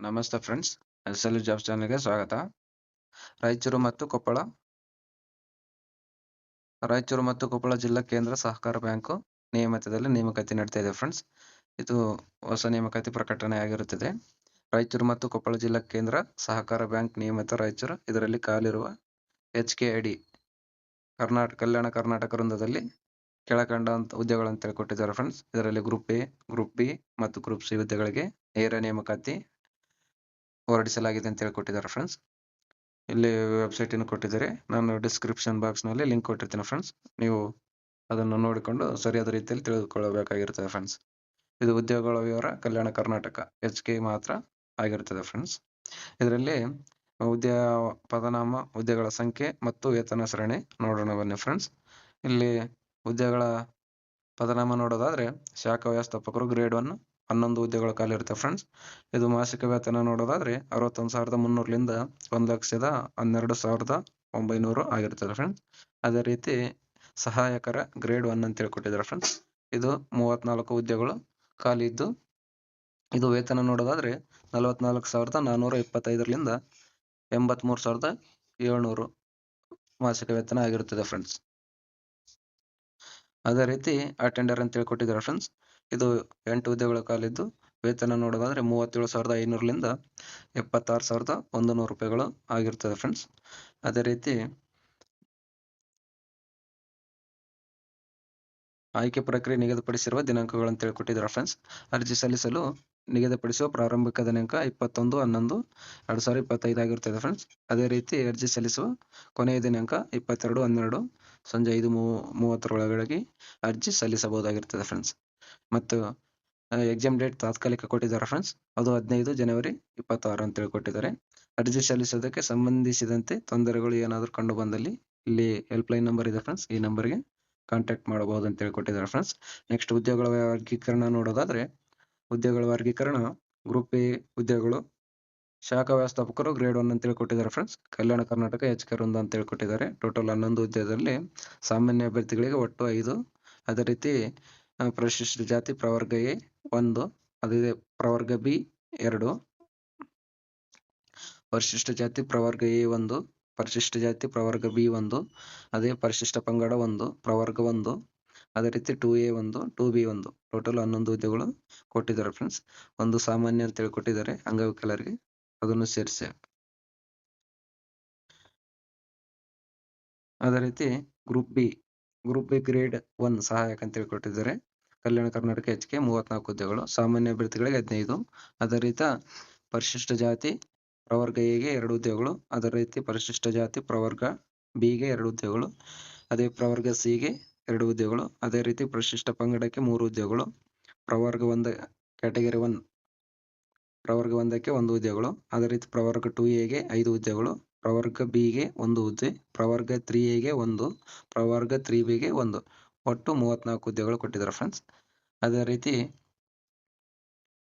ನಮಸ್ತೆ friends S L jobs ಚಾನಲ್ಗೆ ಸ್ವಾಗತ. ರಾಯಚೂರು ಮತ್ತು ಕೊಪ್ಪಳ. ರಾಯಚೂರು ಮತ್ತು ಕೊಪ್ಪಳ ಜಿಲ್ಲಾ ಕೇಂದ್ರ ಸಹಕಾರ ಬ್ಯಾಂಕು ನೇಮಕದಲ್ಲಿ ನೇಮಕಾತಿ ನಡೀತಾ ಇದೆ ಫ್ರೆಂಡ್ಸ್ ಇದು ಹೊಸ ನೇಮಕಾತಿ ಪ್ರಕಟಣೆ ಆಗಿರುತ್ತದೆ. ರಾಯಚೂರು ಮತ್ತು ಕೊಪ್ಪಳ ಜಿಲ್ಲಾ ಕೇಂದ್ರ ಸಹಕಾರ ಬ್ಯಾಂಕ್ ನಿಯಮಿತ ರಾಯಚೂರು. ಇದರಲ್ಲಿ ಕಾಲಿರುವ H K I D Karnataka Kalyana Karnataka ವೃಂದದಲ್ಲಿ ಕೆಳಕಂಡಂತ ಹುದ್ದೆಗಳನ್ನು ತಿಳ್ಕೊಟ್ಟಿದ್ದಾರೆ ಫ್ರೆಂಡ್ಸ್ ಇದರಲ್ಲಿ ಗ್ರೂಪ್ ಎ ಗ್ರೂಪ್ ಬಿ ಮತ್ತು ಗ್ರೂಪ್ ಸಿ ಹುದ್ದೆಗಳಿಗೆ ನೇರ ನೇಮಕಾತಿ ಹೊರಡಿಸಲಾಗಿದೆ ಅಂತ ಹೇಳಿ ಕೊಟ್ಟಿದ್ದಾರೆ ಫ್ರೆಂಡ್ಸ್ ಇಲ್ಲಿ ವೆಬ್ಸೈಟ್ ಅನ್ನು ಕೊಟ್ಟಿದ್ದಾರೆ. ನಾನು ಡಿಸ್ಕ್ರಿಪ್ಷನ್ ಬಾಕ್ಸ್ನಲ್ಲಿ ಲಿಂಕ್ ಕೊಟ್ಟಿರ್ತೀನಿ ಫ್ರೆಂಡ್ಸ್ ನೀವು ಅದನ್ನು ನೋಡಿಕೊಂಡು ಸರಿಯಾದ ರೀತಿಯಲ್ಲಿ ತಿಳಿದುಕೊಳ್ಳಬೇಕಾಗಿರುತ್ತದೆ ಫ್ರೆಂಡ್ಸ್ ಇದು ಉದ್ಯೋಗಗಳ ವಿವರ ಕಲ್ಯಾಣ ಕರ್ನಾಟಕ ಎಚ್ ಕೆ ಮಾತ್ರ ಆಗಿರ್ತದೆ ಫ್ರೆಂಡ್ಸ್ ಇದರಲ್ಲಿ ಉದ್ಯೋಗ ಪದನಾಮ ಉದ್ಯೋಗಗಳ ಸಂಖ್ಯೆ ಮತ್ತು ವೇತನ ಸರಣಿ ನೋಡೋಣ ಬನ್ನಿ ಫ್ರೆಂಡ್ಸ್ ಇಲ್ಲಿ ಉದ್ಯೋಗಗಳ ಪದನಾಮ ನೋಡೋದಾದ್ರೆ ಶಾಖಾ ವ್ಯವಸ್ಥಾಪಕರು ಗ್ರೇಡ್ ಒನ್ ಹನ್ನೊಂದು ಹುದ್ದೆಗಳ ಖಾಲಿ ಇರುತ್ತೆ ಫ್ರೆಂಡ್ಸ್ ಇದು ಮಾಸಿಕ ವೇತನ ನೋಡೋದಾದ್ರೆ ಅರವತ್ತೊಂದು ಸಾವಿರದ ಮುನ್ನೂರಲಿಂದ ಒಂದು ಲಕ್ಷದ ಹನ್ನೆರಡು ಸಾವಿರದ ಒಂಬೈನೂರು ಆಗಿರ್ತದೆ ಫ್ರೆಂಡ್ಸ್ ಅದೇ ರೀತಿ ಸಹಾಯಕರ ಗ್ರೇಡ್ ಒನ್ ಅಂತ ಹೇಳ್ಕೊಟ್ಟಿದ್ದಾರೆ ಫ್ರೆಂಡ್ಸ್ ಇದು ಮೂವತ್ನಾಲ್ಕು ಹುದ್ದೆಗಳು ಖಾಲಿ ಇದ್ದು, ಇದು ವೇತನ ನೋಡೋದಾದ್ರೆ ನಲವತ್ನಾಲ್ಕು ಸಾವಿರದ ನಾನ್ನೂರ ಇಪ್ಪತ್ತೈದರಿಂದ ಎಂಬತ್ಮೂರು ಸಾವಿರದ ಏಳ್ನೂರು ಮಾಸಿಕ ವೇತನ ಆಗಿರುತ್ತದೆ ಫ್ರೆಂಡ್ಸ್ ಅದೇ ರೀತಿ ಅಟೆಂಡರ್ ಅಂತ ಹೇಳ್ಕೊಟ್ಟಿದ್ದಾರೆ ಫ್ರೆಂಡ್ಸ್ ಇದು ಎಂಟು ಹುದ್ದೆಗಳ ಖಾಲಿದ್ದು, ವೇತನ ನೋಡೋದಾದ್ರೆ ಮೂವತ್ತೇಳು ಸಾವಿರದ ಐನೂರಲಿಂದ ಎಪ್ಪತ್ತಾರು ಸಾವಿರದ ಒಂದು ನೂರು ರೂಪಾಯಿಗಳು ಆಗಿರ್ತದೆ ಫ್ರೆಂಡ್ಸ್ ಅದೇ ರೀತಿ ಆಯ್ಕೆ ಪ್ರಕ್ರಿಯೆ ನಿಗದಿಪಡಿಸಿರುವ ದಿನಾಂಕಗಳನ್ನು ತಿಳ್ಕೊಟ್ಟಿದ್ದಾರೆ ಫ್ರೆಂಡ್ಸ್ ಅರ್ಜಿ ಸಲ್ಲಿಸಲು ನಿಗದಿಪಡಿಸುವ ಪ್ರಾರಂಭಿಕ ದಿನಾಂಕ ಇಪ್ಪತ್ತೊಂದು, ಹನ್ನೊಂದು, ಎರಡು ಸಾವಿರದ ಇಪ್ಪತ್ತೈದು ಆಗಿರ್ತದೆ ಫ್ರೆಂಡ್ಸ್ ಅದೇ ರೀತಿ ಅರ್ಜಿ ಸಲ್ಲಿಸುವ ಕೊನೆಯ ದಿನಾಂಕ ಇಪ್ಪತ್ತೆರಡು, ಹನ್ನೆರಡು, ಸಂಜೆ ಐದು ಮೂವತ್ತರೊಳಗಾಗಿ ಅರ್ಜಿ ಸಲ್ಲಿಸಬಹುದಾಗಿರ್ತದೆ ಫ್ರೆಂಡ್ಸ್ ಮತ್ತು ಎಕ್ಸಾಮ್ ಡೇಟ್ ತಾತ್ಕಾಲಿಕ ಕೊಟ್ಟಿದ್ದಾರೆ ಫ್ರೆಂಡ್ಸ್ ಅದು ಹದಿನೈದು ಜನವರಿ ಇಪ್ಪತ್ತಾರು ಅಂತೇಳಿ ಕೊಟ್ಟಿದ್ದಾರೆ ಅರ್ಜಿ ಸಲ್ಲಿಸೋದಕ್ಕೆ ಸಂಬಂಧಿಸಿದಂತೆ ತೊಂದರೆಗಳು ಏನಾದರೂ ಕಂಡು ಬಂದಲ್ಲಿ ಇಲ್ಲಿ ಹೆಲ್ಪ್ಲೈನ್ ನಂಬರ್ ಇದೆ ಫ್ರೆಂಡ್ಸ್ ಈ ನಂಬರ್ಗೆ ಕಾಂಟ್ಯಾಕ್ಟ್ ಮಾಡಬಹುದು ಅಂತ ಹೇಳಿ ಕೊಟ್ಟಿದ್ದಾರೆ ಫ್ರೆಂಡ್ಸ್ ನೆಕ್ಸ್ಟ್ ಉದ್ಯೋಗಗಳ ವರ್ಗೀಕರಣ ನೋಡೋದಾದ್ರೆ, ಉದ್ಯೋಗಗಳ ವರ್ಗೀಕರಣ ಗ್ರೂಪ್ ಎ ಉದ್ಯೋಗಗಳು, ಶಾಖಾ ವ್ಯವಸ್ಥಾಪಕರು ಗ್ರೇಡ್ ಒನ್ ಅಂತೇಳಿ ಕೊಟ್ಟಿದ್ದಾರೆ friends Kalyana Karnataka H K ಅಂತ ಅಂತೇಳಿ ಕೊಟ್ಟಿದ್ದಾರೆ ಟೋಟಲ್ ಹನ್ನೊಂದು ಉದ್ಯೋಗದಲ್ಲಿ ಸಾಮಾನ್ಯ ಅಭ್ಯರ್ಥಿಗಳಿಗೆ ಒಟ್ಟು ಐದು. ಅದೇ ರೀತಿ ಪರಿಶಿಷ್ಟ ಜಾತಿ ಪ್ರವರ್ಗ ಎ ಒಂದು, ಅದೇ ಪ್ರವರ್ಗ ಬಿ ಎರಡು. ಪರಿಶಿಷ್ಟ ಜಾತಿ ಪ್ರವರ್ಗ ಎ ಒಂದು, ಪರಿಶಿಷ್ಟ ಜಾತಿ ಪ್ರವರ್ಗ ಬಿ ಒಂದು, ಅದೇ ಪರಿಶಿಷ್ಟ ಪಂಗಡ ಒಂದು, ಪ್ರವರ್ಗ ಒಂದು, ಅದೇ ರೀತಿ ಟೂ ಎ ಒಂದು, ಟೂ ಬಿ ಒಂದು. ಟೋಟಲ್ ಹನ್ನೊಂದು ಹುದ್ದೆಗಳು ಕೊಟ್ಟಿದ್ದಾರೆ ಫ್ರೆಂಡ್ಸ್ ಒಂದು ಸಾಮಾನ್ಯ ಅಂತೇಳಿ ಕೊಟ್ಟಿದ್ದಾರೆ ಅಂಗವಿಕಲರಿಗೆ ಅದನ್ನು ಸೇರಿಸಿ. ಅದೇ ರೀತಿ group B group B grade one ಸಹಾಯಕ ಅಂತ ಕೊಟ್ಟಿದ್ದಾರೆ ಕಲ್ಯಾಣ ಕರ್ನಾಟಕ ಎಚ್ ಕೆ ಮೂವತ್ನಾಲ್ಕು ಹುದ್ದೆಗಳು, ಸಾಮಾನ್ಯ ಅಭ್ಯರ್ಥಿಗಳಿಗೆ ಹದಿನೈದು. ಅದೇ ರೀತಿ ಪರಿಶಿಷ್ಟ ಜಾತಿ ಪ್ರವರ್ಗ ಎಗೆ ಎರಡು ಹುದ್ದೆಗಳು, ಅದೇ ರೀತಿ ಪರಿಶಿಷ್ಟ ಜಾತಿ ಪ್ರವರ್ಗ ಬಿಗೆ ಎರಡು ಹುದ್ದೆಗಳು, ಅದೇ ಪ್ರವರ್ಗ ಸಿಗೆ ಎರಡು ಹುದ್ದೆಗಳು, ಅದೇ ರೀತಿ ಪರಿಶಿಷ್ಟ ಪಂಗಡಕ್ಕೆ ಮೂರು ಹುದ್ದೆಗಳು, ಪ್ರವರ್ಗ ಒಂದ ಕ್ಯಾಟಗರಿ ಒನ್, ಪ್ರವರ್ಗ ಒಂದಕ್ಕೆ ಒಂದು ಹುದ್ದೆಗಳು, ಅದೇ ರೀತಿ ಪ್ರವರ್ಗ ಟೂ ಎಗೆ ಐದು ಹುದ್ದೆಗಳು, ಪ್ರವರ್ಗ ಬಿಗೆ ಒಂದು ಹುದ್ದೆ, ಪ್ರವರ್ಗ ತ್ರೀ ಎಗೆ ಒಂದು, ಪ್ರವರ್ಗ ತ್ರೀ ಬಿಗೆ ಒಂದು. ಒಟ್ಟು ಮೂವತ್ನಾಲ್ಕು ಹುದ್ದೆಗಳು ಕೊಟ್ಟಿದ್ದಾರೆ ಫ್ರೆಂಡ್ಸ್ ಅದೇ ರೀತಿ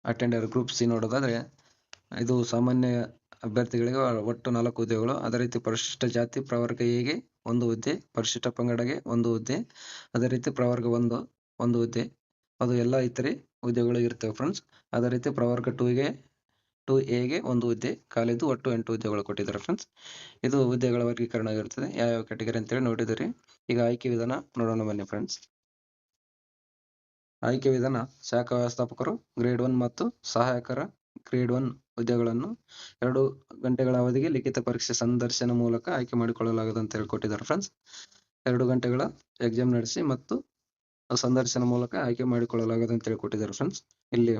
ಅಟೆಂಡರ್ ಗ್ರೂಪ್ ಸಿ ನೋಡೋದಾದ್ರೆ ಇದು ಸಾಮಾನ್ಯ ಅಭ್ಯರ್ಥಿಗಳಿಗೆ ಒಟ್ಟು ನಾಲ್ಕು ಹುದ್ದೆಗಳು ಅದೇ ರೀತಿ ಪರಿಶಿಷ್ಟ ಜಾತಿ, ಪ್ರವರ್ಗ ಎಗೆ ಒಂದು ಹುದ್ದೆ, ಪರಿಶಿಷ್ಟ ಪಂಗಡಗೆ ಒಂದು ಹುದ್ದೆ. ಅದೇ ರೀತಿ ಪ್ರವರ್ಗ ಒಂದು ಒಂದು ಹುದ್ದೆ. ಅದು ಎಲ್ಲ ಇತರೆ ಹುದ್ದೆಗಳು ಇರ್ತವೆ ಫ್ರೆಂಡ್ಸ್ ಅದೇ ರೀತಿ ಪ್ರವರ್ಗ ಟೂಗೆ ಟು ಎಗೆ ಒಂದು ಹುದ್ದೆ ಖಾಲಿದ್ದು ಒಟ್ಟು ಎಂಟು ಹುದ್ದೆಗಳು ಕೊಟ್ಟಿದ್ದಾರೆ ಫ್ರೆಂಡ್ಸ್ ಇದು ಹುದ್ದೆಗಳ ವರ್ಗೀಕರಣ ಯಾವ ಕ್ಯಾಟಗರಿ ಅಂತೇಳಿ ನೋಡಿದರೆ ಈಗ ಆಯ್ಕೆ ವಿಧಾನ ನೋಡೋಣ ಬನ್ನಿ ಫ್ರೆಂಡ್ಸ್ ಆಯ್ಕೆ ವಿಧಾನ, ಶಾಖಾ ವ್ಯವಸ್ಥಾಪಕರು ಗ್ರೇಡ್ ಒನ್ ಮತ್ತು ಸಹಾಯಕರ ಗ್ರೇಡ್ ಒನ್ ಹುದ್ದೆಗಳನ್ನು ಎರಡು ಗಂಟೆಗಳ ಅವಧಿಗೆ ಲಿಖಿತ ಪರೀಕ್ಷೆ ಸಂದರ್ಶನ ಮೂಲಕ ಆಯ್ಕೆ ಮಾಡಿಕೊಳ್ಳಲಾಗುವುದು ಅಂತ ಹೇಳ್ಕೊಟ್ಟಿದ್ದಾರೆ ಫ್ರೆಂಡ್ಸ್ ಎರಡು ಗಂಟೆಗಳ ಎಕ್ಸಾಮ್ ನಡೆಸಿ ಮತ್ತು ಸಂದರ್ಶನ ಮೂಲಕ ಆಯ್ಕೆ ಮಾಡಿಕೊಳ್ಳಲಾಗುವುದು ಅಂತ ಹೇಳ್ಕೊಟ್ಟಿದ್ದಾರೆ ಫ್ರೆಂಡ್ಸ್ ಇಲ್ಲಿ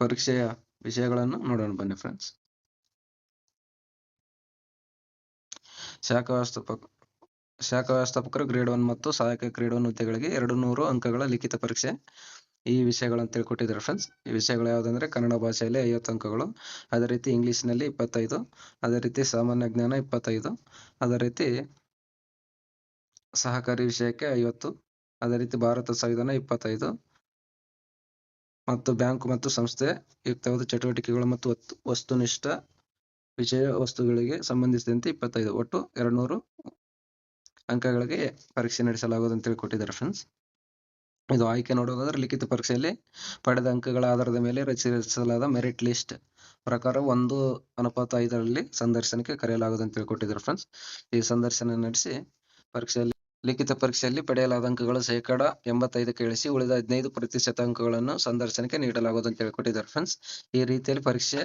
ಪರೀಕ್ಷೆಯ ವಿಷಯಗಳನ್ನು ನೋಡೋಣ ಬನ್ನಿ ಫ್ರೆಂಡ್ಸ್ ಶಾಖಾ ವ್ಯವಸ್ಥಾಪಕ ಶಾಖಾ ವ್ಯವಸ್ಥಾಪಕರು ಗ್ರೇಡ್ ಒನ್ ಮತ್ತು ಸಹಾಯಕ ಗ್ರೇಡ್ ಒನ್ ಹುದ್ದೆಗಳಿಗೆ ಎರಡು ನೂರು ಅಂಕಗಳ ಲಿಖಿತ ಪರೀಕ್ಷೆ ಈ ವಿಷಯಗಳನ್ನು ತಿಳ್ಕೊಟ್ಟಿದ್ದಾರೆ ಫ್ರೆಂಡ್ಸ್ ಈ ವಿಷಯಗಳು ಯಾವುದಂದ್ರೆ ಕನ್ನಡ ಭಾಷೆಯಲ್ಲಿ ಐವತ್ತು ಅಂಕಗಳು, ಅದೇ ರೀತಿ ಇಂಗ್ಲಿಷ್ನಲ್ಲಿ ಇಪ್ಪತ್ತೈದು, ಅದೇ ರೀತಿ ಸಾಮಾನ್ಯ ಜ್ಞಾನ ಇಪ್ಪತ್ತೈದು, ಅದೇ ರೀತಿ ಸಹಕಾರಿ ವಿಷಯಕ್ಕೆ ಐವತ್ತು, ಅದೇ ರೀತಿ ಭಾರತ ಸಂವಿಧಾನ ಇಪ್ಪತ್ತೈದು ಮತ್ತು ಬ್ಯಾಂಕ್ ಮತ್ತು ಸಂಸ್ಥೆ ಯುಕ್ತವಾದ ಚಟುವಟಿಕೆಗಳು ಮತ್ತು ವಸ್ತುನಿಷ್ಠ ವಿಷಯ ವಸ್ತುಗಳಿಗೆ ಸಂಬಂಧಿಸಿದಂತೆ ಇಪ್ಪತ್ತೈದು ಒಟ್ಟು ಎರಡು ನೂರು ಅಂಕಗಳಿಗೆ ಪರೀಕ್ಷೆ ನಡೆಸಲಾಗುವುದು ಅಂತ ಕೊಟ್ಟಿದ್ದಾರೆ ಫ್ರೆಂಡ್ಸ್ ಇದು ಆಯ್ಕೆ ನೋಡೋದಾದ್ರೆ ಲಿಖಿತ ಪರೀಕ್ಷೆಯಲ್ಲಿ ಪಡೆದ ಅಂಕಗಳ ಆಧಾರದ ಮೇಲೆ ರಚಿಸಲಾದ ಮೆರಿಟ್ ಲಿಸ್ಟ್ ಪ್ರಕಾರ ಒಂದು ಅನುಪಾತ ಐದರಲ್ಲಿ ಸಂದರ್ಶನಕ್ಕೆ ಕರೆಯಲಾಗುವುದು ಅಂತ ಕೊಟ್ಟಿದ್ದಾರೆ ಫ್ರೆಂಡ್ಸ್ ಈ ಸಂದರ್ಶನ ನಡೆಸಿ ಪರೀಕ್ಷೆಯಲ್ಲಿ ಲಿಖಿತ ಪರೀಕ್ಷೆಯಲ್ಲಿ ಪಡೆಯಲಾದ ಅಂಕಗಳು ಶೇಕಡ ಎಂಬತ್ತೈದಕ್ಕೆ ಇಳಿಸಿ ಉಳಿದ ಹದಿನೈದು ಪ್ರತಿಶತ ಅಂಕಗಳನ್ನು ಸಂದರ್ಶನಕ್ಕೆ ನೀಡಲಾಗುವುದು ಅಂತ ಹೇಳಿಕೊಟ್ಟಿದ್ದಾರೆ ಫ್ರೆಂಡ್ಸ್ ಈ ರೀತಿಯಲ್ಲಿ ಪರೀಕ್ಷೆ,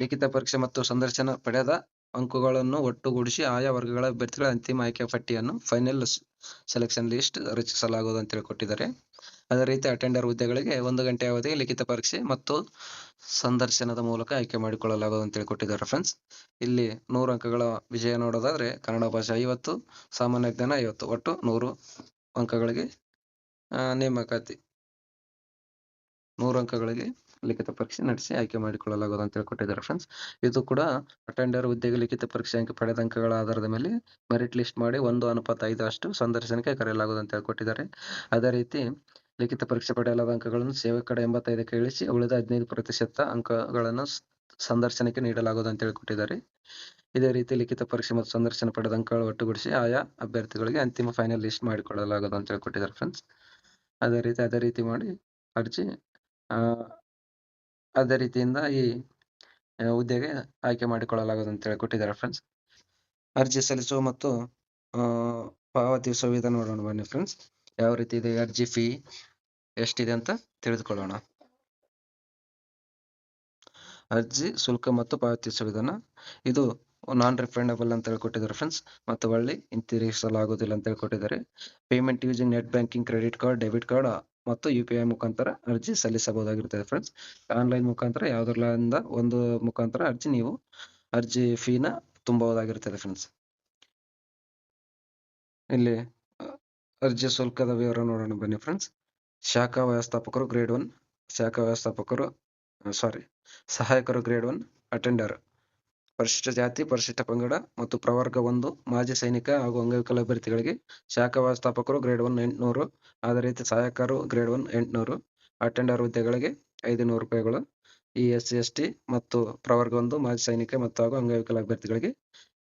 ಲಿಖಿತ ಪರೀಕ್ಷೆ ಮತ್ತು ಸಂದರ್ಶನ ಪಡೆದ ಅಂಕಗಳನ್ನು ಒಟ್ಟುಗೂಡಿಸಿ ಆಯಾ ವರ್ಗಗಳ ಅಭ್ಯರ್ಥಿಗಳ ಅಂತಿಮ ಆಯ್ಕೆ ಪಟ್ಟಿಯನ್ನು ಫೈನಲ್ ಸೆಲೆಕ್ಷನ್ ಲಿಸ್ಟ್ ರಚಿಸಲಾಗುವುದು ಅಂತ ಹೇಳ್ಕೊಟ್ಟಿದ್ದಾರೆ. ಅದೇ ರೀತಿ ಅಟೆಂಡರ್ ಹುದ್ದೆಗಳಿಗೆ ಒಂದು ಗಂಟೆ ಅವಧಿಗೆ ಲಿಖಿತ ಪರೀಕ್ಷೆ ಮತ್ತು ಸಂದರ್ಶನದ ಮೂಲಕ ಆಯ್ಕೆ ಮಾಡಿಕೊಳ್ಳಲಾಗುವುದು ಅಂತ ಹೇಳ್ಕೊಟ್ಟಿದ್ದಾರೆ ಫ್ರೆಂಡ್ಸ್ ಇಲ್ಲಿ ನೂರು ಅಂಕಗಳ ವಿಜಯ ನೋಡೋದಾದ್ರೆ ಕನ್ನಡ ಭಾಷೆ ಐವತ್ತು, ಸಾಮಾನ್ಯ ಜ್ಞಾನ ಐವತ್ತು, ಒಟ್ಟು ನೂರು ಅಂಕಗಳಿಗೆ ನೇಮಕಾತಿ. ನೂರು ಅಂಕಗಳಿಗೆ ಲಿಖಿತ ಪರೀಕ್ಷೆ ನಡೆಸಿ ಆಯ್ಕೆ ಮಾಡಿಕೊಳ್ಳಲಾಗುವುದು ಅಂತ ಹೇಳ್ಕೊಟ್ಟಿದ್ದಾರೆ ಫ್ರೆಂಡ್ಸ್ ಇದು ಕೂಡ ಅಟೆಂಡರ್ ಹುದ್ದೆಗೆ ಲಿಖಿತ ಪರೀಕ್ಷೆ ಅಂಕ ಪಡೆದ ಅಂಕಗಳ ಆಧಾರದ ಮೇಲೆ ಮೆರಿಟ್ ಲಿಸ್ಟ್ ಮಾಡಿ ಒಂದು ಅನುಪಾತ ಅಷ್ಟು ಸಂದರ್ಶನಕ್ಕೆ ಕರೆಯಲಾಗುವುದು ಅಂತ ಹೇಳ್ಕೊಟ್ಟಿದ್ದಾರೆ. ಅದೇ ರೀತಿ ಲಿಖಿತ ಪರೀಕ್ಷೆ ಪಡೆಯಲಾದ ಅಂಕಗಳನ್ನು ಕಡೆ ಎಂಬತ್ತೈದಕ್ಕೆ ಇಳಿಸಿ ಉಳಿದ ಹದಿನೈದು ಪ್ರತಿಶತ ಅಂಕಗಳನ್ನು ಸಂದರ್ಶನಕ್ಕೆ ನೀಡಲಾಗುವುದು ಅಂತ ಹೇಳಿಕೊಟ್ಟಿದ್ದಾರೆ. ಇದೇ ರೀತಿ ಲಿಖಿತ ಪರೀಕ್ಷೆ ಮತ್ತು ಸಂದರ್ಶನ ಪಡೆದ ಅಂಕಗಳು ಒಟ್ಟುಗೂಡಿಸಿ ಆಯಾ ಅಭ್ಯರ್ಥಿಗಳಿಗೆ ಅಂತಿಮ ಫೈನಲ್ ಲಿಸ್ಟ್ ಮಾಡಿಕೊಳ್ಳಲಾಗುವುದು ಅಂತ ಹೇಳ್ಕೊಟ್ಟಿದ್ದಾರೆ ಫ್ರೆಂಡ್ಸ್ ಅದೇ ರೀತಿ ಅದೇ ರೀತಿ ಮಾಡಿ ಅರ್ಜಿ ಅದೇ ರೀತಿಯಿಂದ ಈ ಹುದ್ದೆಗೆ ಆಯ್ಕೆ ಮಾಡಿಕೊಳ್ಳಲಾಗುವುದು ಅಂತ ಹೇಳ್ಕೊಟ್ಟಿದ್ದಾರೆ ಫ್ರೆಂಡ್ಸ್ ಅರ್ಜಿ ಸಲ್ಲಿಸುವ ಮತ್ತು ಪಾವತಿಸುವ ವಿಧಾನ ನೋಡೋಣ ಬನ್ನಿ ಫ್ರೆಂಡ್ಸ್ ಯಾವ ರೀತಿ ಇದೆ? ಅರ್ಜಿ ಫೀ ಎಷ್ಟಿದೆ ಅಂತ ತಿಳಿದುಕೊಳ್ಳೋಣ. ಅರ್ಜಿ, ಶುಲ್ಕ ಮತ್ತು ಪಾವತಿಸುವ ವಿಧಾನ ಇದು ನಾನ್ ರಿಫಂಡಬಲ್ ಅಂತ ಹೇಳ್ಕೊಟ್ಟಿದ್ದಾರೆ ಫ್ರೆಂಡ್ಸ್ ಮತ್ತು ಒಳ್ಳೆ ಹಿಂತಿರುಗಿಸಲಾಗುವುದಿಲ್ಲ ಅಂತ ಹೇಳ್ಕೊಟ್ಟಿದ್ದಾರೆ. Payment using net banking credit card debit card ಮತ್ತು ಯು ಪಿ ಐ ಮುಖಾಂತರ ಅರ್ಜಿ ಸಲ್ಲಿಸಬಹುದಾಗಿರ್ತದೆ ಫ್ರೆಂಡ್ಸ್ ಆನ್ಲೈನ್ ಮುಖಾಂತರ ಯಾವುದರಿಂದ ಒಂದು ಮುಖಾಂತರ ಅರ್ಜಿ ನೀವು ಅರ್ಜಿ ಫೀನ ತುಂಬಬಹುದಾಗಿರ್ತದೆ ಫ್ರೆಂಡ್ಸ್ ಇಲ್ಲಿ ಅರ್ಜಿ ಶುಲ್ಕದ ವಿವರ ನೋಡೋಣ ಬನ್ನಿ ಫ್ರೆಂಡ್ಸ್ ಶಾಖಾ ವ್ಯವಸ್ಥಾಪಕರು ಗ್ರೇಡ್ ಒನ್ ಶಾಖಾ ವ್ಯವಸ್ಥಾಪಕರು ಸಾರಿ ಸಹಾಯಕರು ಗ್ರೇಡ್ ಒನ್ ಅಟೆಂಡರ್ ಪರಿಶಿಷ್ಟ ಜಾತಿ, ಪರಿಶಿಷ್ಟ ಪಂಗಡ ಮತ್ತು ಪ್ರವರ್ಗ ಒಂದು, ಮಾಜಿ ಸೈನಿಕ ಹಾಗೂ ಅಂಗವಿಕಲ ಅಭ್ಯರ್ಥಿಗಳಿಗೆ ಶಾಖಾ ವ್ಯವಸ್ಥಾಪಕರು ಗ್ರೇಡ್ ಒನ್ ಎಂಟುನೂರು, ಅದೇ ರೀತಿ ಸಹಾಯಕರು ಗ್ರೇಡ್ ಒನ್ ಎಂಟುನೂರು ಅಟೆಂಡರ್ ಹುದ್ದೆಗಳಿಗೆ ಐದು ನೂರು ರೂಪಾಯಿಗಳು, ಈ ಎಸ್ ಸಿ, ಎಸ್ ಟಿ ಮತ್ತು ಪ್ರವರ್ಗ ಒಂದು, ಮಾಜಿ ಸೈನಿಕ ಮತ್ತು ಹಾಗೂ ಅಂಗವಿಕಲ ಅಭ್ಯರ್ಥಿಗಳಿಗೆ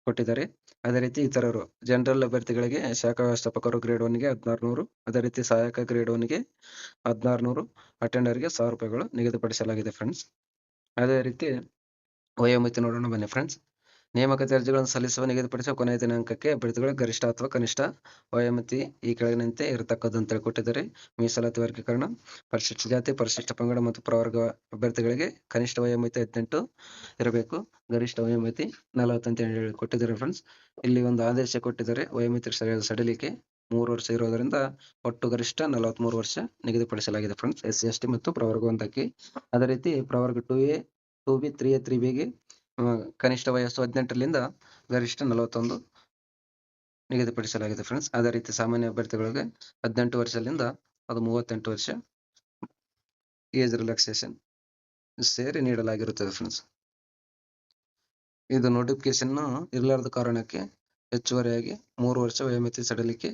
ಕೊಟ್ಟಿದ್ದಾರೆ. ಅದೇ ರೀತಿ ಇತರರು ಜನರಲ್ ಅಭ್ಯರ್ಥಿಗಳಿಗೆ ಶಾಖಾ ವ್ಯವಸ್ಥಾಪಕರು ಗ್ರೇಡ್ ಒನ್ಗೆ ಹದಿನಾರು ನೂರು ಅದೇ ರೀತಿ ಸಹಾಯಕ ಗ್ರೇಡ್ ಒನ್ಗೆ ಹದಿನಾರು ನೂರು ಅಟೆಂಡರ್ಗೆ ಸಾವಿರ ರೂಪಾಯಿಗಳು ನಿಗದಿಪಡಿಸಲಾಗಿದೆ ಫ್ರೆಂಡ್ಸ್ ಅದೇ ರೀತಿ ವಯೋಮಿತಿ ನೋಡೋಣ ಬನ್ನಿ ಫ್ರೆಂಡ್ಸ್ ನೇಮಕಾತಿ ಅರ್ಜಿಗಳನ್ನು ಸಲ್ಲಿಸುವ ನಿಗದಿಪಡಿಸುವ ಕೊನೆಯ ದಿನಾಂಕಕ್ಕೆ ಅಭ್ಯರ್ಥಿಗಳು ಗರಿಷ್ಠ ಅಥವಾ ಕನಿಷ್ಠ ವಯೋಮಿತಿ ಈ ಕೆಳಗಿನಂತೆ ಇರತಕ್ಕದ್ದು ಅಂತ ಕೊಟ್ಟಿದ್ದಾರೆ ಮೀಸಲಾತಿ ವರ್ಗೀಕರಣ, ಪರಿಶಿಷ್ಟ ಜಾತಿ, ಪರಿಶಿಷ್ಟ ಪಂಗಡ ಮತ್ತು ಪ್ರವರ್ಗ ಅಭ್ಯರ್ಥಿಗಳಿಗೆ ಕನಿಷ್ಠ ವಯೋಮಿತಿ ಹದಿನೆಂಟು ಇರಬೇಕು. ಗರಿಷ್ಠ ವಯೋಮಿತಿ ನಲವತ್ತು ಅಂತ ಹೇಳಿ ಕೊಟ್ಟಿದ್ದಾರೆ ಫ್ರೆಂಡ್ಸ್ ಇಲ್ಲಿ ಒಂದು ಆದೇಶ ಕೊಟ್ಟಿದ್ದಾರೆ. ವಯೋಮಿತಿ ಸರಿಯಾದ ಸಡಿಲಿಕೆ ಮೂರು ವರ್ಷ ಇರೋದರಿಂದ ಒಟ್ಟು ಗರಿಷ್ಠ ನಲವತ್ಮೂರು ವರ್ಷ ನಿಗದಿಪಡಿಸಲಾಗಿದೆ friends S C S, T ಮತ್ತು ಪ್ರವರ್ಗ ಒಂದಕ್ಕೆ. ಅದೇ ರೀತಿ ಪ್ರವರ್ಗ two A two B three A three ಬಿಗೆ ಕನಿಷ್ಠ ವಯಸ್ಸು ಹದಿನೆಂಟರಿಂದ ಗರಿಷ್ಠ ನಲವತ್ತೊಂದು ನಿಗದಿಪಡಿಸಲಾಗಿದೆ ಫ್ರೆಂಡ್ಸ್ ಅದೇ ರೀತಿ ಸಾಮಾನ್ಯ ಅಭ್ಯರ್ಥಿಗಳಿಗೆ ಹದಿನೆಂಟು ವರ್ಷದಿಂದ ಅದು ಮೂವತ್ತೆಂಟು ವರ್ಷ ಏಜ್ ರಿಲ್ಯಾಕ್ಸೇಷನ್ ಸೇರಿ ನೀಡಲಾಗಿರುತ್ತದೆ ಫ್ರೆಂಡ್ಸ್ ಇದು ನೋಟಿಫಿಕೇಶನ್ ಇರಲಾರದ ಕಾರಣಕ್ಕೆ ಹೆಚ್ಚುವರಿಯಾಗಿ ಮೂರು ವರ್ಷ ವಯೋಮಿತಿ ಸಡಿಲಿಕೆ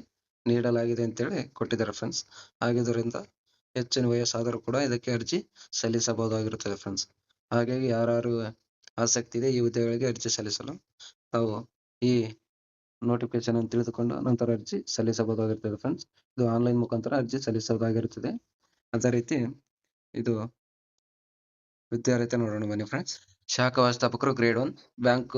ನೀಡಲಾಗಿದೆ ಅಂತೇಳಿ ಕೊಟ್ಟಿದ್ದಾರೆ ಫ್ರೆಂಡ್ಸ್ ಆಗಿದ್ದರಿಂದ ಹೆಚ್ಚಿನ ವಯಸ್ಸಾದರೂ ಕೂಡ ಇದಕ್ಕೆ ಅರ್ಜಿ ಸಲ್ಲಿಸಬಹುದಾಗಿರುತ್ತದೆ ಫ್ರೆಂಡ್ಸ್ ಹಾಗಾಗಿ ಯಾರು ಆಸಕ್ತಿ ಇದೆ, ಈ ಹುದ್ದೆಗಳಿಗೆ ಅರ್ಜಿ ಸಲ್ಲಿಸಲು. ತಾವು ಈ ನೋಟಿಫಿಕೇಶನ್ ಅನ್ನು ತಿಳಿದುಕೊಂಡು ನಂತರ ಅರ್ಜಿ ಸಲ್ಲಿಸಬಹುದಾಗಿರ್ತದೆ ಫ್ರೆಂಡ್ಸ್ ಇದು ಆನ್ಲೈನ್ ಮುಖಾಂತರ ಅರ್ಜಿ ಸಲ್ಲಿಸಬಹುದಾಗಿರುತ್ತದೆ. ಅದೇ ರೀತಿ ಇದು ವಿದ್ಯಾರ್ಥಿ ನೋಡೋಣ ಬನ್ನಿ ಫ್ರೆಂಡ್ಸ್ ಶಾಖಾ ವ್ಯವಸ್ಥಾಪಕರು ಗ್ರೇಡ್ ಒನ್ ಬ್ಯಾಂಕ್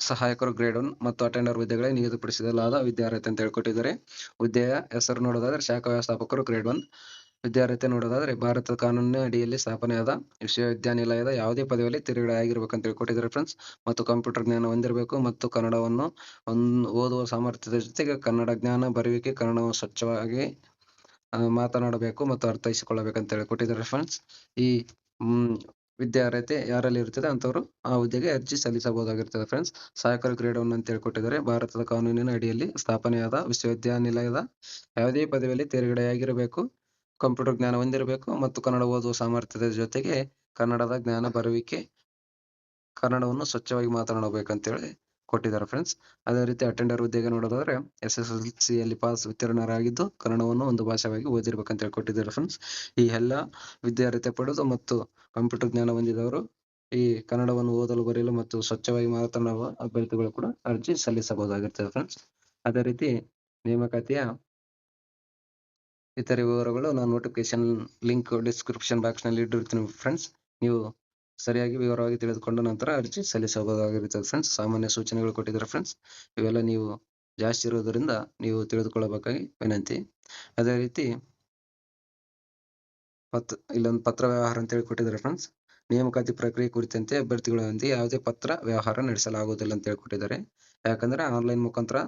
ಸಹಾಯಕರು ಗ್ರೇಡ್ ಒನ್ ಮತ್ತು ಅಟೆಂಡರ್ ಹುದ್ದೆಗಳಿಗೆ ನಿಗದಿಪಡಿಸಲಾದ ವಿದ್ಯಾರ್ಥಿ ಅಂತ ಹೇಳ್ಕೊಟ್ಟಿದ್ದಾರೆ. ಹುದ್ದೆಯ ಹೆಸರು ನೋಡೋದಾದ್ರೆ ಶಾಖಾ ವ್ಯವಸ್ಥಾಪಕರು ಗ್ರೇಡ್ ಒನ್ ವಿದ್ಯಾರ್ಥಿ ನೋಡೋದಾದ್ರೆ ಭಾರತ ಕಾನೂನಿನ ಅಡಿಯಲ್ಲಿ ಸ್ಥಾಪನೆಯಾದ ವಿಶ್ವವಿದ್ಯಾನಿಲಯದ ಯಾವುದೇ ಪದವಿಯಲ್ಲಿ ತಿರುಗಡೆ ಆಗಿರ್ಬೇಕಂತ ಹೇಳ್ಕೊಟ್ಟಿದ್ದಾರೆ ಫ್ರೆಂಡ್ಸ್ ಮತ್ತು ಕಂಪ್ಯೂಟರ್ ಜ್ಞಾನ ಹೊಂದಿರಬೇಕು ಮತ್ತು ಕನ್ನಡವನ್ನು ಓದುವ ಸಾಮರ್ಥ್ಯದ ಜೊತೆಗೆ ಕನ್ನಡ ಜ್ಞಾನ ಬರೆಯುವಿಕೆ, ಕನ್ನಡವನ್ನು ಸ್ವಚ್ಛವಾಗಿ ಮಾತನಾಡಬೇಕು ಮತ್ತು ಅರ್ಥೈಸಿಕೊಳ್ಳಬೇಕಂತ ಹೇಳಿ ಕೊಟ್ಟಿದ್ದಾರೆ ಫ್ರೆಂಡ್ಸ್ ಈ ವಿದ್ಯಾರ್ಹತೆ ಯಾರಲ್ಲಿ ಇರ್ತದೆ ಅಂತವರು ಆ ಹುದ್ದೆಗೆ ಅರ್ಜಿ ಸಲ್ಲಿಸಬಹುದಾಗಿರ್ತದೆ ಫ್ರೆಂಡ್ಸ್ ಸಹಕಾರ ಕ್ರೀಡೆಯನ್ನು ಅಂತ ಹೇಳ್ಕೊಟ್ಟಿದ್ದಾರೆ. ಭಾರತದ ಕಾನೂನಿನ ಅಡಿಯಲ್ಲಿ ಸ್ಥಾಪನೆಯಾದ ವಿಶ್ವವಿದ್ಯಾನಿಲಯದ ಯಾವುದೇ ಪದವಿಯಲ್ಲಿ ತೇರ್ಗಡೆಯಾಗಿರಬೇಕು ಕಂಪ್ಯೂಟರ್ ಜ್ಞಾನ ಹೊಂದಿರಬೇಕು ಮತ್ತು ಕನ್ನಡ ಓದುವ ಸಾಮರ್ಥ್ಯದ ಜೊತೆಗೆ ಕನ್ನಡದ ಜ್ಞಾನ ಬರುವಿಕೆ ಕನ್ನಡವನ್ನು ಸ್ವಚ್ಛವಾಗಿ ಮಾತನಾಡಬೇಕಂತೇಳಿ ಕೊಟ್ಟಿದ್ದಾರೆ ಫ್ರೆಂಡ್ಸ್ ಅದೇ ರೀತಿ ಅಟೆಂಡರ್ ಹುದ್ದೆಗೆ ನೋಡೋದಾದ್ರೆ ಎಸ್ ಎಸ್ ಎಲ್ ಸಿಯಲ್ಲಿ ಪಾಸ್ ಉತ್ತೀರ್ಣರಾಗಿದ್ದು ಕನ್ನಡವನ್ನು ಒಂದು ಭಾಷೆಯಾಗಿ ಓದಿರ್ಬೇಕಂತ ಹೇಳಿ ಕೊಟ್ಟಿದ್ದಾರೆ ಫ್ರೆಂಡ್ಸ್ ಈ ಎಲ್ಲ ವಿದ್ಯಾರ್ಥಿ ಪಡೆದು ಮತ್ತು ಕಂಪ್ಯೂಟರ್ ಜ್ಞಾನ ಹೊಂದಿದವರು ಈ ಕನ್ನಡವನ್ನು ಓದಲು, ಬರೆಯಲು ಮತ್ತು ಸ್ವಚ್ಛವಾಗಿ ಮಾತನಾಡುವ ಅಭ್ಯರ್ಥಿಗಳು ಕೂಡ ಅರ್ಜಿ ಸಲ್ಲಿಸಬಹುದಾಗಿರ್ತದೆ ಫ್ರೆಂಡ್ಸ್ ಅದೇ ರೀತಿ ನೇಮಕಾತಿಯ ಇತರೆ ವಿವರಗಳು ನಾನು ನೋಟಿಫಿಕೇಶನ್ ಲಿಂಕ್ ಡಿಸ್ಕ್ರಿಪ್ಷನ್ ಬಾಕ್ಸ್ನಲ್ಲಿ ಇಟ್ಟಿರ್ತೀನಿ ಫ್ರೆಂಡ್ಸ್ ನೀವು ಸರಿಯಾಗಿ ವಿವರವಾಗಿ ತಿಳಿದುಕೊಂಡ ನಂತರ ಅರ್ಜಿ ಸಲ್ಲಿಸಬಹುದಾಗಿರುತ್ತದೆ ಫ್ರೆಂಡ್ಸ್ ಸಾಮಾನ್ಯ ಸೂಚನೆಗಳು ಕೊಟ್ಟಿದ್ದಾರೆ ಫ್ರೆಂಡ್ಸ್ ಇವೆಲ್ಲ ನೀವು ಜಾಸ್ತಿ ಇರುವುದರಿಂದ ನೀವು ತಿಳಿದುಕೊಳ್ಳಬೇಕಾಗಿ ವಿನಂತಿ. ಅದೇ ರೀತಿ ಪತ್ರ ಇಲ್ಲೊಂದು ಪತ್ರ ವ್ಯವಹಾರ ಅಂತ ಹೇಳಿ ಕೊಟ್ಟಿದ್ದಾರೆ ಫ್ರೆಂಡ್ಸ್ ನೇಮಕಾತಿ ಪ್ರಕ್ರಿಯೆ ಕುರಿತಂತೆ ಅಭ್ಯರ್ಥಿಗಳೊಂದಿಗೆ ಯಾವುದೇ ಪತ್ರ ವ್ಯವಹಾರ ನಡೆಸಲಾಗುವುದಿಲ್ಲ ಅಂತ ಕೊಟ್ಟಿದ್ದಾರೆ. ಯಾಕಂದ್ರೆ ಆನ್ಲೈನ್ ಮುಖಾಂತರ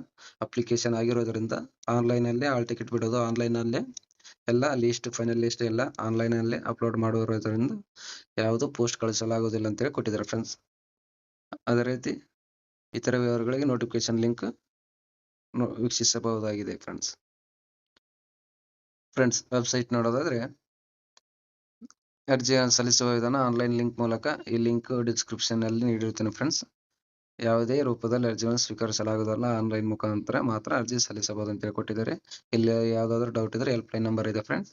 ಅಪ್ಲಿಕೇಶನ್ ಆಗಿರೋದ್ರಿಂದ ಆನ್ಲೈನ್ ಅಲ್ಲೇ ಆಲ್ ಟಿಕೆಟ್ ಬಿಡೋದು ಆನ್ಲೈನ್ ಅಲ್ಲೇ ಎಲ್ಲ ಲಿಸ್ಟ್ ಫೈನಲ್ ಲಿಸ್ಟ್ ಎಲ್ಲ ಆನ್ಲೈನ್ ಅಲ್ಲೇ ಅಪ್ಲೋಡ್ ಮಾಡಿರೋದ್ರಿಂದ ಯಾವುದು ಪೋಸ್ಟ್ ಕಳಿಸಲಾಗುವುದಿಲ್ಲ ಅಂತೇಳಿ ಕೊಟ್ಟಿದ್ದಾರೆ ಫ್ರೆಂಡ್ಸ್ ಅದೇ ರೀತಿ ಇತರ ವಿವರಗಳಿಗೆ ನೋಟಿಫಿಕೇಶನ್ ಲಿಂಕ್ ವೀಕ್ಷಿಸಬಹುದಾಗಿದೆ ಫ್ರೆಂಡ್ಸ್ ಫ್ರೆಂಡ್ಸ್ ವೆಬ್ಸೈಟ್ ನೋಡೋದಾದ್ರೆ ಅರ್ಜಿ ಸಲ್ಲಿಸುವ ವಿಧಾನ ಆನ್ಲೈನ್ ಲಿಂಕ್ ಮೂಲಕ ಈ ಲಿಂಕ್ ಡಿಸ್ಕ್ರಿಪ್ಷನ್ ಅಲ್ಲಿ ನೀಡಿರುತ್ತೇನೆ ಫ್ರೆಂಡ್ಸ್ ಯಾವುದೇ ರೂಪದಲ್ಲಿ ಅರ್ಜಿಯನ್ನು ಸ್ವೀಕರಿಸಲಾಗುವುದಲ್ಲ, ಆನ್ಲೈನ್ ಮುಖಾಂತರ ಮಾತ್ರ ಅರ್ಜಿ ಸಲ್ಲಿಸಬಹುದು ಅಂತ ಹೇಳಿ ಕೊಟ್ಟಿದ್ದಾರೆ ಇಲ್ಲಿ ಯಾವುದಾದ್ರೂ ಡೌಟ್ ಇದ್ರೆ ಹೆಲ್ಪ್ ಲೈನ್ ನಂಬರ್ ಇದೆ ಫ್ರೆಂಡ್ಸ್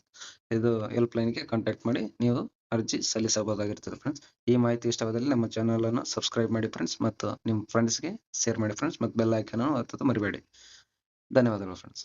ಇದು ಹೆಲ್ಪ್ ಲೈನ್ಗೆ ಕಾಂಟ್ಯಾಕ್ಟ್ ಮಾಡಿ, ನೀವು ಅರ್ಜಿ ಸಲ್ಲಿಸಬಹುದಾಗಿರ್ತದೆ ಫ್ರೆಂಡ್ಸ್ ಈ ಮಾಹಿತಿ ಇಷ್ಟವಾದಲ್ಲಿ ನಮ್ಮ ಚಾನಲ್ ಅನ್ನು ಸಬ್ಸ್ಕ್ರೈಬ್ ಮಾಡಿ ಫ್ರೆಂಡ್ಸ್ ಮತ್ತು ನಿಮ್ಮ ಫ್ರೆಂಡ್ಸ್ಗೆ ಶೇರ್ ಮಾಡಿ ಫ್ರೆಂಡ್ಸ್ ಮತ್ತು ಬೆಲ್ ಐಕನ್ ಒತ್ತೋದು ಮರಿಬೇಡಿ. ಧನ್ಯವಾದಗಳು ಫ್ರೆಂಡ್ಸ್